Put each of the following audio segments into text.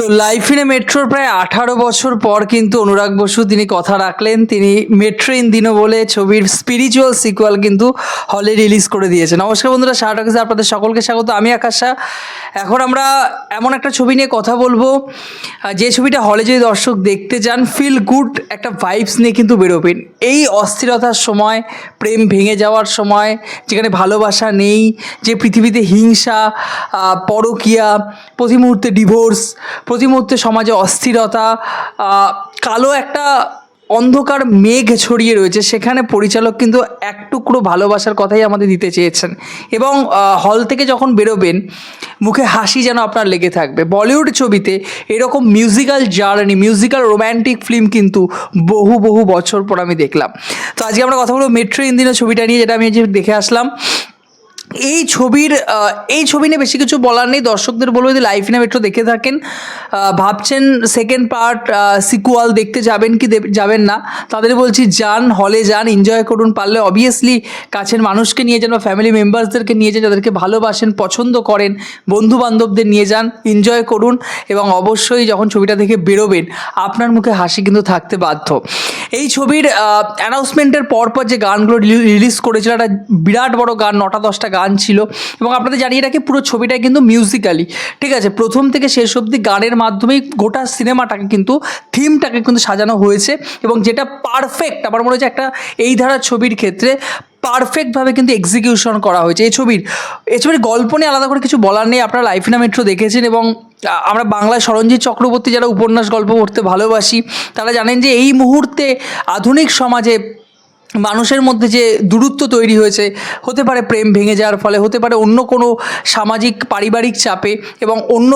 তো life in মেট্রোর প্রায় আঠারো বছর পর কিন্তু অনুরাগ বসু তিনি কথা রাখলেন। তিনি মেট্রো ইন দিনও বলে ছবির স্পিরিচুয়াল সিকুয়াল কিন্তু হলে রিলিজ করে দিয়েছে নমস্কার বন্ধুরা শাহটাকিসে আপনাদের সকলকে স্বাগত। আমি আকাশা। এখন আমরা এমন একটা ছবি নিয়ে কথা বলব। যে ছবিটা হলে যদি দর্শক দেখতে যান ফিল গুড একটা ভাইবস নিয়ে কিন্তু বেরোবেন। এই অস্থিরতার সময়, প্রেম ভেঙে যাওয়ার সময়, যেখানে ভালোবাসা নেই, যে পৃথিবীতে হিংসা পরকীয়া, প্রতি মুহূর্তে ডিভোর্স প্রতি মুহূর্তে সমাজে অস্থিরতা কালো একটা অন্ধকার মেঘ ছড়িয়ে রয়েছে, সেখানে পরিচালক কিন্তু এক টুকরো ভালোবাসার কথাই আমাদের দিতে চেয়েছেন। এবং হল থেকে যখন বেরোবেন, মুখে হাসি যেন আপনার লেগে থাকবে। বলিউড ছবিতে এরকম musical journey musical romantic film কিন্তু বহু বহু বছর পর আমি দেখলাম। তো আজকে আমরা কথা বলব মেট্রো ইন্দিনের ছবিটা নিয়ে, যেটা আমি দেখে আসলাম। এই ছবির এই ছবি নিয়ে বেশি কিছু বলার নেই। দর্শকদের বলব যদি লাইফ ইন মেট্রো দেখে থাকেন। ভাবছেন সেকেন্ড পার্ট সিকুয়াল দেখতে যাবেন কি যাবেন না। তাদের বলছি, যান হলে যান এনজয় করুন। পারলে অবভিয়াসলি কাছের মানুষকে নিয়ে যান বা ফ্যামিলি মেম্বার্সদেরকে নিয়ে যান যাদেরকে ভালোবাসেন, পছন্দ করেন। বন্ধু বান্ধবদের নিয়ে যান এনজয় করুন এবং অবশ্যই যখন ছবিটা থেকে বেরোবেন, আপনার মুখে হাসি কিন্তু থাকতে বাধ্য। এই ছবির অ্যানাউন্সমেন্টের পরপর যে গানগুলো রিলিজ করেছিল, একটা বিরাট বড় গান, নটা দশটা গান ছিল এবং আপনাদের জানিয়ে রাখি পুরো ছবিটাই কিন্তু মিউজিক্যালি ঠিক আছে? প্রথম থেকে শেষ অবধি গানের মাধ্যমেই গোটা সিনেমাটাকে কিন্তু থিমটাকে কিন্তু সাজানো হয়েছে এবং যেটা পারফেক্ট আমার মনে হচ্ছে একটা এই ধারার ছবির ক্ষেত্রে পারফেক্টভাবে কিন্তু এক্সিকিউশন করা হয়েছে। এই ছবির এই ছবির গল্প নিয়ে আলাদা করে কিছু বলার নেই। আপনারা লাইফিনা মেট্রো দেখেছেন এবং আমরা বাংলায় সরঞ্জিৎ চক্রবর্তী যারা উপন্যাস গল্প পড়তে ভালোবাসি, তারা জানেন যে এই মুহূর্তে আধুনিক সমাজে মানুষের মধ্যে যে দূরত্ব তৈরি হয়েছে, হতে পারে প্রেম ভেঙে যাওয়ার ফলে, হতে পারে অন্য কোনো সামাজিক পারিবারিক চাপে এবং অন্য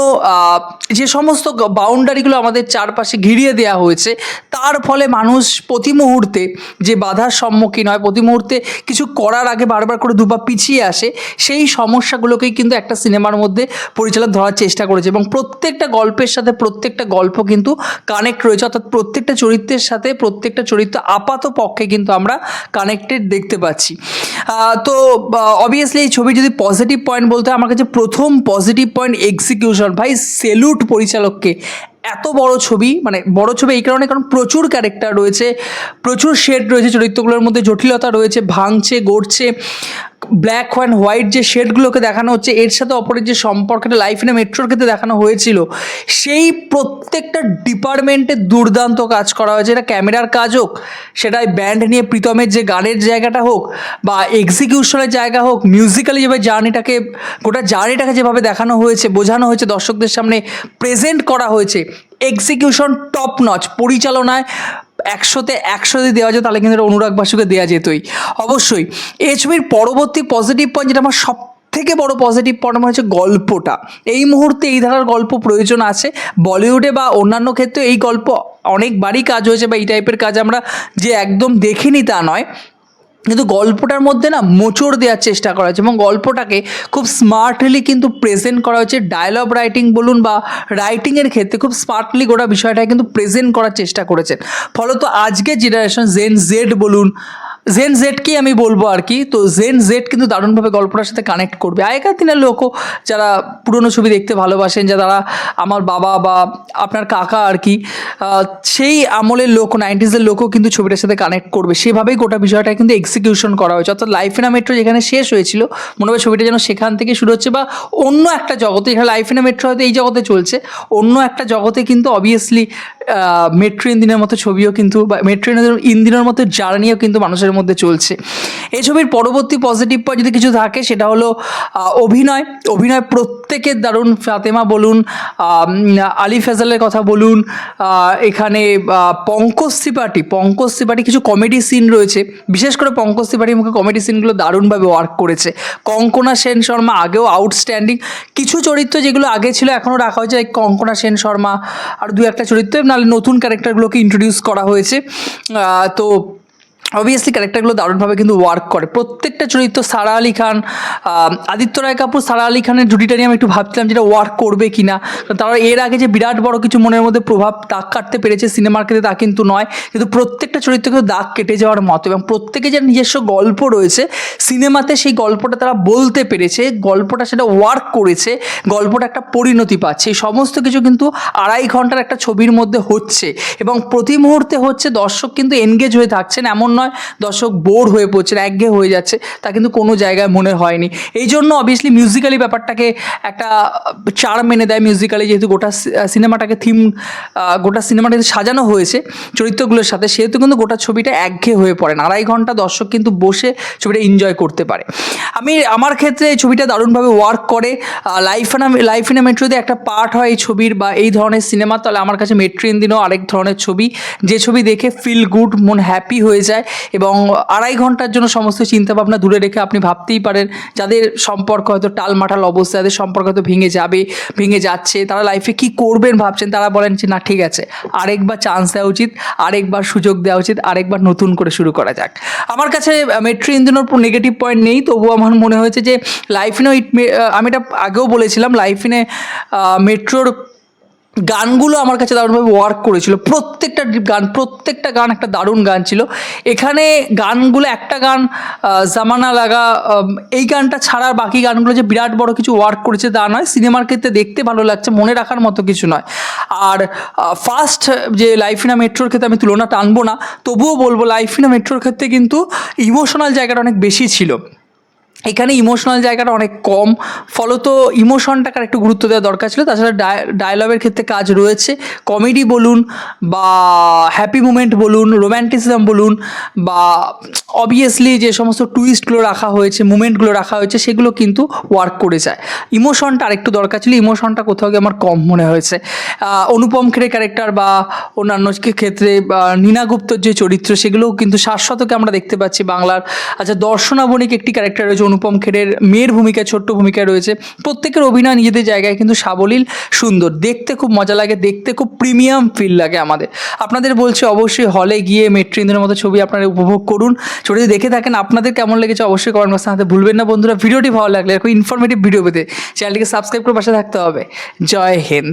যে সমস্ত বাউন্ডারিগুলো আমাদের চারপাশে ঘিরিয়ে দেওয়া হয়েছে, তার ফলে মানুষ প্রতি মুহূর্তে যে বাধার সম্মুখীন হয়, প্রতি মুহূর্তে কিছু করার আগে বারবার করে দুপা পিছিয়ে আসে, সেই সমস্যাগুলোকেই কিন্তু একটা সিনেমার মধ্যে পরিচালক ধরার চেষ্টা করেছে এবং প্রত্যেকটা গল্পের সাথে প্রত্যেকটা গল্প কিন্তু কানেক্ট রয়েছে, অর্থাৎ প্রত্যেকটা চরিত্রের সাথে প্রত্যেকটা চরিত্র আপাত পক্ষে কিন্তু আমরা কানেক্টেড দেখতে পাচ্ছি। তো অবভিয়াসলি এই ছবি যদি পজিটিভ পয়েন্ট বলতে আমার কাছে প্রথম পজিটিভ পয়েন্ট এক্সিকিউশন ভাই সেলুট পরিচালককে। এত বড় ছবি মানে বড় ছবি এই কারণে, কারণ প্রচুর ক্যারেক্টার রয়েছে, প্রচুর শেড রয়েছে, চরিত্রগুলোর মধ্যে জটিলতা রয়েছে, ভাঙছে, গড়ছে। ব্ল্যাক অ্যান্ড হোয়াইট যে শেডগুলোকে দেখানো হচ্ছে, এর সাথে অপরের যে সম্পর্কটা লাইফ ইন মেট্রোর ক্ষেত্রে দেখানো হয়েছিল, সেই প্রত্যেকটা ডিপার্টমেন্টে দুর্দান্ত কাজ করা হয়েছে। এটা ক্যামেরার কাজ হোক সেটাই ব্যান্ড নিয়ে, প্রীতমের যে গানের জায়গাটা হোক, বা এক্সিকিউশনের জায়গা হোক মিউজিক্যালি যেভাবে জার্নিটাকে গোটা জার্নিটাকে যেভাবে দেখানো হয়েছে, বোঝানো হয়েছে, দর্শকদের সামনে প্রেজেন্ট করা হয়েছে এক্সিকিউশন টপ নচ পরিচালনায় একশোতে একশো যদি দেওয়া যেত তাহলে কিন্তু অনুরাগ বাসুকে দেওয়া যেতই। অবশ্যই এই ছবির পরবর্তী পজিটিভ পয়েন্ট যেটা আমার সব থেকে বড় পজিটিভ পয়েন্ট আমার হচ্ছে গল্পটা। এই মুহূর্তে এই ধারার গল্প প্রয়োজন আছে। বলিউডে বা অন্যান্য ক্ষেত্রে এই গল্প অনেকবারই কাজ হয়েছে বা এই টাইপের কাজ আমরা যে একদম দেখিনি তা নয়। কিন্তু গল্পটার মধ্যে না মোচড় দেওয়ার চেষ্টা করা হয়েছে এবং গল্পটাকে খুব স্মার্টলি কিন্তু প্রেজেন্ট করা হয়েছে। ডায়লগ রাইটিং বলুন বা রাইটিংয়ের ক্ষেত্রে খুব স্মার্টলি গোটা বিষয়টাকে কিন্তু প্রেজেন্ট করার চেষ্টা করেছেন। ফলত আজকে জেনারেশন জেন জেড বলুন জেন জেডকেই আমি বলব আর কি। তো জেন জেড কিন্তু দারুণভাবে গল্পটার সাথে কানেক্ট করবে। আগেকার দিনের লোকও যারা পুরনো ছবি দেখতে ভালোবাসেন যা তারা আমার বাবা বা আপনার কাকা আর কি সেই আমলের লোক নাইনটিজের লোকও কিন্তু ছবিটার সাথে কানেক্ট করবে। সেভাবেই গোটা বিষয়টা কিন্তু এক্সিকিউশন করা হয়েছে। অর্থাৎ লাইফ ইন মেট্রো যেখানে শেষ হয়েছিল, মনে হয় ছবিটা যেন সেখান থেকে শুরু হচ্ছে বা অন্য একটা জগতে এখানে লাইফ ইন মেট্রো হয়তো এই জগতে চলছে, অন্য একটা জগতে কিন্তু অবভিয়াসলি মেট্রো ইন্দিনের মতো ছবিও কিন্তু বা মেট্রো ইন্দিনের মতো জার্নিও কিন্তু মানুষের মধ্যে চলছে। এই ছবির পরবর্তী পজিটিভ পয়েন্ট যদি কিছু থাকে, সেটা হলো অভিনয়। অভিনয় প্রত্যেকের দারুণ। ফাতেমা বলুন আলী ফেজালের কথা বলুন এখানে পঙ্কজ ত্রিপাঠী। পঙ্কজ ত্রিপাঠী কিছু কমেডি সিন রয়েছে। বিশেষ করে পঙ্কজ ত্রিপাঠীর মুখে কমেডি সিনগুলো দারুণভাবে ওয়ার্ক করেছে। কঙ্কনা সেন শর্মা আগেও আউটস্ট্যান্ডিং কিছু চরিত্র যেগুলো আগে ছিল, এখনও রাখা হয়েছে কঙ্কনা সেন শর্মা আর দু একটা চরিত্র, নাহলে নতুন ক্যারেক্টারগুলোকে ইন্ট্রোডিউস করা হয়েছে। তো অবভিয়াসলি ক্যারেক্টারগুলো দারুণভাবে কিন্তু ওয়ার্ক করে। প্রত্যেকটা চরিত্র সারা আলী খান আদিত্য রায় কাপুর সারা আলী খানের জুটিটা নিয়ে আমি একটু ভাবছিলাম যেটা ওয়ার্ক করবে কি না তারা এর আগে যে বিরাট বড় কিছু মনের মধ্যে প্রভাব দাগ কাটতে পেরেছে সিনেমার ক্ষেত্রে তা কিন্তু নয়। কিন্তু প্রত্যেকটা চরিত্র কিন্তু দাগ কেটে যাওয়ার মতো এবং প্রত্যেকে যে নিজস্ব গল্প রয়েছে সিনেমাতে সেই গল্পটা তারা বলতে পেরেছে, গল্পটা সেটা ওয়ার্ক করেছে, গল্পটা একটা পরিণতি পাচ্ছে। এই সমস্ত কিছু কিন্তু আড়াই ঘণ্টার একটা ছবির মধ্যে হচ্ছে এবং প্রতি মুহূর্তে হচ্ছে দর্শক কিন্তু এনগেজ হয়ে থাকছেন। এমন নয় দর্শক বোর হয়ে পড়ছেন একঘেয়ে হয়ে যাচ্ছে, তা কিন্তু কোনো জায়গায় মনে হয়নি। এই জন্য অবভিয়াসলি মিউজিক্যালি ব্যাপারটাকে একটা চার্ম এনে দেয় মিউজিক্যালি যেহেতু গোটা সিনেমাটাকে থিম গোটা সিনেমাটাকে সাজানো হয়েছে চরিত্রগুলোর সাথে, সেহেতু কিন্তু গোটা ছবিটা একঘেয়ে হয়ে পড়ে আড়াই ঘণ্টা দর্শক কিন্তু বসে ছবিটা এনজয় করতে পারে। আমি, আমার ক্ষেত্রে এই ছবিটা দারুণভাবে ওয়ার্ক করে। লাইফ ইন লাইফ ইন মেট্রোতে একটা পার্ট হয় এই ছবির বা এই ধরনের সিনেমা তাহলে আমার কাছে মেট্রো ইন দিনও আরেক ধরনের ছবি। যে ছবি দেখে ফিল গুড মন হ্যাপি হয়ে যায়। এবং আড়াই ঘণ্টার জন্য সমস্ত চিন্তাভাবনা দূরে রেখে আপনি ভাবতেই পারেন যাদের সম্পর্ক হয়তো টালমাটাল অবস্থা, যাদের সম্পর্ক হয়তো ভেঙে যাবে, ভেঙে যাচ্ছে, তারা লাইফে কি করবেন ভাবছেন, তারা বলেন যে, না, ঠিক আছে, আরেকবার চান্স দেওয়া উচিত, আরেকবার সুযোগ দেওয়া উচিত, আরেকবার নতুন করে শুরু করা যাক। আমার কাছে মেট্রো ইঞ্জিনের নেগেটিভ পয়েন্ট নেই, তবুও আমার মনে হয়েছে যে লাইফিনও ইট আমি এটা আগেও বলেছিলাম লাইফিনে মেট্রোর গানগুলো আমার কাছে দারুণভাবে ওয়ার্ক করেছিল। প্রত্যেকটা গান প্রত্যেকটা গান একটা দারুণ গান ছিল। এখানে গানগুলো, একটা গান জামানা লাগা এই গানটা ছাড়া আর বাকি গানগুলো যে বিরাট বড় কিছু ওয়ার্ক করেছে তা নয়। সিনেমার ক্ষেত্রে দেখতে ভালো লাগছে, মনে রাখার মতো কিছু নয়। আর ফার্স্ট যে লাইফিনা মেট্রোর ক্ষেত্রে আমি তুলনা টানবো না, তবুও বলব লাইফিনা মেট্রোর ক্ষেত্রে কিন্তু ইমোশনাল জায়গাটা অনেক বেশি ছিল। এখানে ইমোশনাল জায়গাটা অনেক কম। ফলত ইমোশনটাকে একটু গুরুত্ব দেওয়া দরকার ছিল। তাছাড়া ডায়লগের ক্ষেত্রে কাজ রয়েছে। কমেডি বলুন বা হ্যাপি মুমেন্ট বলুন রোম্যান্টিসিজম বলুন বা অবভিয়াসলি যে সমস্ত টুইস্টগুলো রাখা হয়েছে মুমেন্টগুলো রাখা হয়েছে, সেগুলো কিন্তু ওয়ার্ক করে যায়। ইমোশনটা আরেকটু দরকার ছিল। ইমোশনটা কোথাও গিয়ে আমার কম মনে হয়েছে। অনুপম খেরে ক্যারেক্টার বা অন্যান্য ক্ষেত্রে নীনা গুপ্তর যে চরিত্র, সেগুলোও কিন্তু শাশ্বতকে আমরা দেখতে পাচ্ছি বাংলার। আচ্ছা দর্শনাবণিক একটি ক্যারেক্টার রয়েছে অনুপম খেরের মেয়ের ভূমিকায় ছোট্ট ভূমিকায় রয়েছে। প্রত্যেকের অভিনয় নিজেদের জায়গায় কিন্তু সাবলীল, সুন্দর। দেখতে খুব মজা লাগে, দেখতে খুব প্রিমিয়াম ফিল লাগে আমাদের। আপনাদের বলছি অবশ্যই হলে গিয়ে মেট্রিন্দ্রের মতো ছবি আপনারা উপভোগ করুন। ছবি যদি দেখে থাকেন, আপনাদের কেমন লেগেছে অবশ্যই কমেন্ট বক্সে হাতে ভুলবেন না। বন্ধুরা, ভিডিওটি ভালো লাগলে এরকম ইনফরমেটিভ ভিডিও পেতে চ্যানেলটিকে সাবস্ক্রাইব করে পাশে থাকতে হবে। জয় হিন্দ।